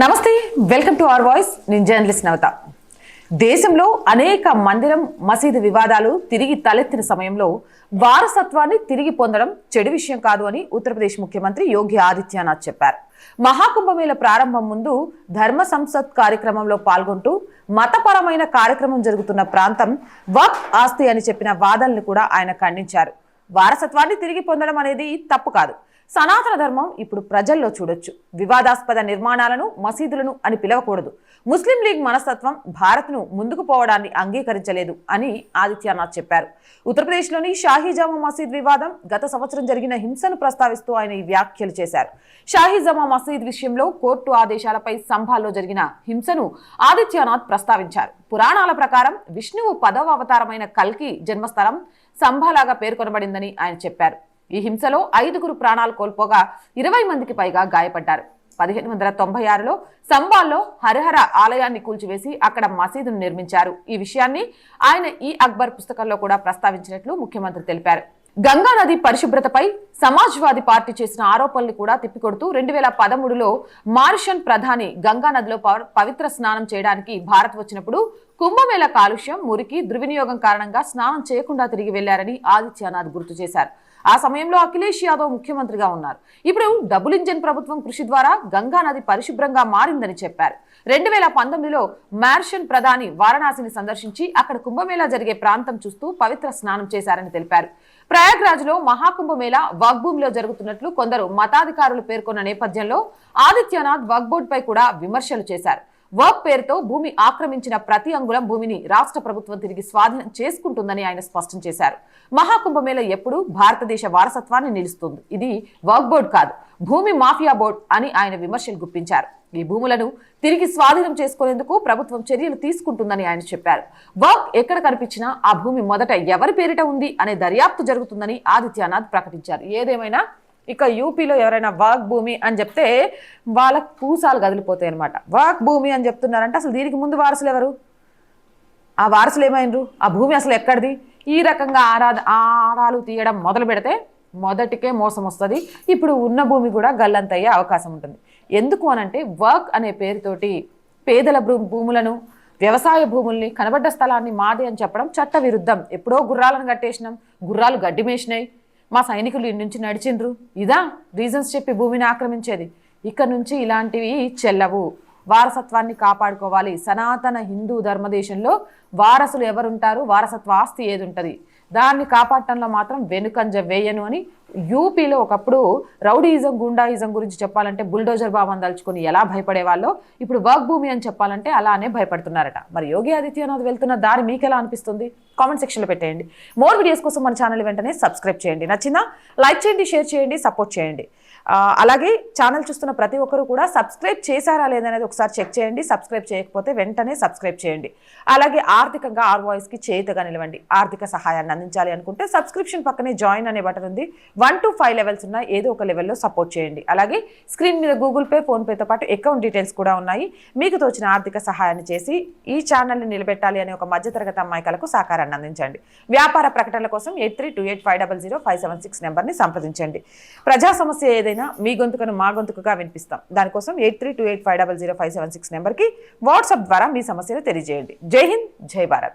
నమస్తే welcome to our voice. నేను journalist నవత. దేశంలో అనేక మందిరం మసీదు వివాదాలు తిరిగి తలెత్తిన సమయంలో వారసత్వాన్ని తిరిగి పొందడం చెడు విషయం కాదు అని ఉత్తరప్రదేశ్ ముఖ్యమంత్రి యోగి ఆదిత్యనాథ్ చెప్పారు. మహాకుంభమేళ ప్రారంభం ముందు ధర్మ సంసత్ కార్యక్రమంలో పాల్గొంటూ మతపరమైన కార్యక్రమం జరుగుతున్న ప్రాంతం వక్ ఆస్తి అని చెప్పిన వాదనలు కూడా ఆయన ఖండించారు. వారసత్వాన్ని తిరిగి పొందడం అనేది తప్పు కాదు. సనాతన ధర్మం ఇప్పుడు ప్రజల్లో చూడొచ్చు. వివాదాస్పద నిర్మాణాలను మసీదులను అని పిలవకూడదు. ముస్లిం లీగ్ మనస్తత్వం భారత్ను ముందుకు పోవడాన్ని అంగీకరించలేదు అని ఆదిత్యనాథ్ చెప్పారు. ఉత్తరప్రదేశ్లోని షాహీజామా మసీద్ వివాదం గత సంవత్సరం జరిగిన హింసను ప్రస్తావిస్తూ ఆయన ఈ వ్యాఖ్యలు చేశారు. షాహీజామా మసీద్ విషయంలో కోర్టు ఆదేశాలపై సంభాల్లో జరిగిన హింసను ఆదిత్యనాథ్ ప్రస్తావించారు. పురాణాల ప్రకారం విష్ణువు పదవ అవతారమైన కల్కి జన్మస్థలం సంభాలాగా పేర్కొనబడిందని ఆయన చెప్పారు. ఈ హింసలో ఐదుగురు ప్రాణాలు కోల్పోగా ఇరవై మందికి పైగా గాయపడ్డారు. పదిహేను వందల తొంభై ఆరులో సంబాల్లో హరిహర ఆలయాన్ని కూల్చివేసి అక్కడ మసీదును నిర్మించారు. ఈ విషయాన్ని ఆయన ఈ అక్బర్ పుస్తకంలో కూడా ప్రస్తావించినట్లు ముఖ్యమంత్రి తెలిపారు. గంగా నది పరిశుభ్రతపై సమాజ్వాదీ పార్టీ చేసిన ఆరోపణలు కూడా తిప్పికొడుతూ రెండు వేల పదమూడులో మారిషన్ ప్రధాని గంగానదిలో పవిత్ర స్నానం చేయడానికి భారత్ వచ్చినప్పుడు కుంభమేళ కాలుష్యం మురికి దుర్వినియోగం కారణంగా స్నానం చేయకుండా తిరిగి వెళ్ళారని ఆదిత్యనాథ్ గుర్తు చేశారు. ఆ సమయంలో అఖిలేష్ యాదవ్ ముఖ్యమంత్రిగా ఉన్నారు. ఇప్పుడు డబుల్ ఇంజన్ ప్రభుత్వం కృషి ద్వారా గంగా నది పరిశుభ్రంగా మారిందని చెప్పారు. రెండు వేల పంతొమ్మిదిలో మార్షన్ ప్రధాని వారణాసిని సందర్శించి అక్కడ కుంభమేళా జరిగే ప్రాంతం చూస్తూ పవిత్ర స్నానం చేశారని తెలిపారు. ప్రయాగ్రాజ్లో మహాకుంభమేళా వగ్భూమిలో జరుగుతున్నట్లు కొందరు మతాధికారులు పేర్కొన్న నేపథ్యంలో ఆదిత్యనాథ్ వగ్బోర్డ్పై పై కూడా విమర్శలు చేశారు. వర్క్ పేరుతో భూమి ఆక్రమించిన ప్రతి అంగుళం భూమిని రాష్ట్ర ప్రభుత్వం తిరిగి స్వాధీనం చేసుకుంటుందని ఆయన స్పష్టం చేశారు. మహాకుంభమేళ ఎప్పుడు భారతదేశ వారసత్వాన్ని నిలుస్తుంది. ఇది వర్క్ బోర్డ్ కాదు భూమి మాఫియా బోర్డ్ అని ఆయన విమర్శలు గుప్పించారు. ఈ భూములను తిరిగి స్వాధీనం చేసుకునేందుకు ప్రభుత్వం చర్యలు తీసుకుంటుందని ఆయన చెప్పారు. వర్క్ ఎక్కడ కనిపించినా ఆ భూమి మొదట ఎవరి పేరిట ఉంది అనే దర్యాప్తు జరుగుతుందని ఆదిత్యనాథ్ ప్రకటించారు. ఏదేమైనా ఇక యూపీలో ఎవరైనా వాక్ భూమి అని చెప్తే వాళ్ళ పూసాలు కదిలిపోతాయి అనమాట వాక్ భూమి అని చెప్తున్నారంటే అసలు దీనికి ముందు వారసులు ఎవరు? ఆ వారసులు ఏమైనరు ఆ భూమి అసలు ఎక్కడిది? ఈ రకంగా ఆరా ఆరాలు తీయడం మొదలు పెడితే మొదటికే మోసం వస్తుంది. ఇప్పుడు ఉన్న భూమి కూడా గల్లంతయ్యే అవకాశం ఉంటుంది. ఎందుకు అనంటే వర్క్ అనే పేరుతోటి పేదల భూ- భూములను వ్యవసాయ భూముల్ని కనబడ్డ స్థలాన్ని మాది అని చెప్పడం చట్ట విరుద్ధం ఎప్పుడో గుర్రాలను కట్టేసినాం. గుర్రాలు గడ్డి మేసినాయి. మా సైనికులు ఇన్ని నుంచి నడిచిండ్రు. ఇదా రీజన్స్ చెప్పి భూమిని ఆక్రమించేది. ఇక్కడ నుంచి ఇలాంటివి చెల్లవు. వారసత్వాన్ని కాపాడుకోవాలి. సనాతన హిందూ ధర్మదేశంలో వారసులు ఎవరుంటారు? వారసత్వ ఆస్తి ఏది ఉంటుంది దాన్ని కాపాడటంలో మాత్రం వెనుకంజ వేయను అని యూపీలో ఒకప్పుడు రౌడీయిజం గుండాయిజం గురించి చెప్పాలంటే బుల్డోజర్ బాబు దలుచుకొని ఎలా భయపడేవాళ్ళో ఇప్పుడు వర్క్ భూమి అని చెప్పాలంటే అలానే భయపడుతున్నారట. మరి యోగి ఆదిత్యనాథ్ వెళ్తున్న దారి మీకు ఎలా అనిపిస్తుంది? కామెంట్ సెక్షన్లో పెట్టేయండి. మోర్ వీడియోస్ కోసం మన ఛానల్ వెంటనే సబ్స్క్రైబ్ చేయండి. నచ్చిందా? లైక్ చేయండి షేర్ చేయండి సపోర్ట్ చేయండి. అలాగే ఛానల్ చూస్తున్న ప్రతి ఒక్కరు కూడా సబ్స్క్రైబ్ చేశారా లేదనేది ఒకసారి చెక్ చేయండి. సబ్స్క్రైబ్ చేయకపోతే వెంటనే సబ్స్క్రైబ్ చేయండి. అలాగే ఆర్థికంగా ఆర్ వాయిస్కి చేతుగా నిలవండి. ఆర్థిక సహాయాన్ని అందించాలి అనుకుంటే సబ్స్క్రిప్షన్ పక్కనే జాయిన్ అనే బటన్ ఉంది. వన్ టు ఫైవ్ లెవెల్స్ ఉన్నాయి ఏదో ఒక లెవెల్లో సపోర్ట్ చేయండి. అలాగే స్క్రీన్ మీద గూగుల్ పే ఫోన్పేతో పాటు అకౌంట్ డీటెయిల్స్ కూడా ఉన్నాయి. మీకు తోచిన ఆర్థిక సహాయాన్ని చేసి ఈ ఛానల్ని నిలబెట్టాలి అనే ఒక మధ్యతరగతి అమ్మాయికలకు సహకారాన్ని అందించండి. వ్యాపార ప్రకటనల కోసం eight three two eight five double zero five seven six నెంబర్ని సంప్రదించండి. ప్రజా సమస్య ఏదైనా మీ గొంతుకను మా గొంతుకుగా వినిపిస్తాం. దానికోసం eight three two eight five double zero five seven six నెంబర్కి వాట్సాప్ ద్వారా మీ సమస్యను తెలియజేయండి. జై హింద్ జై భారత్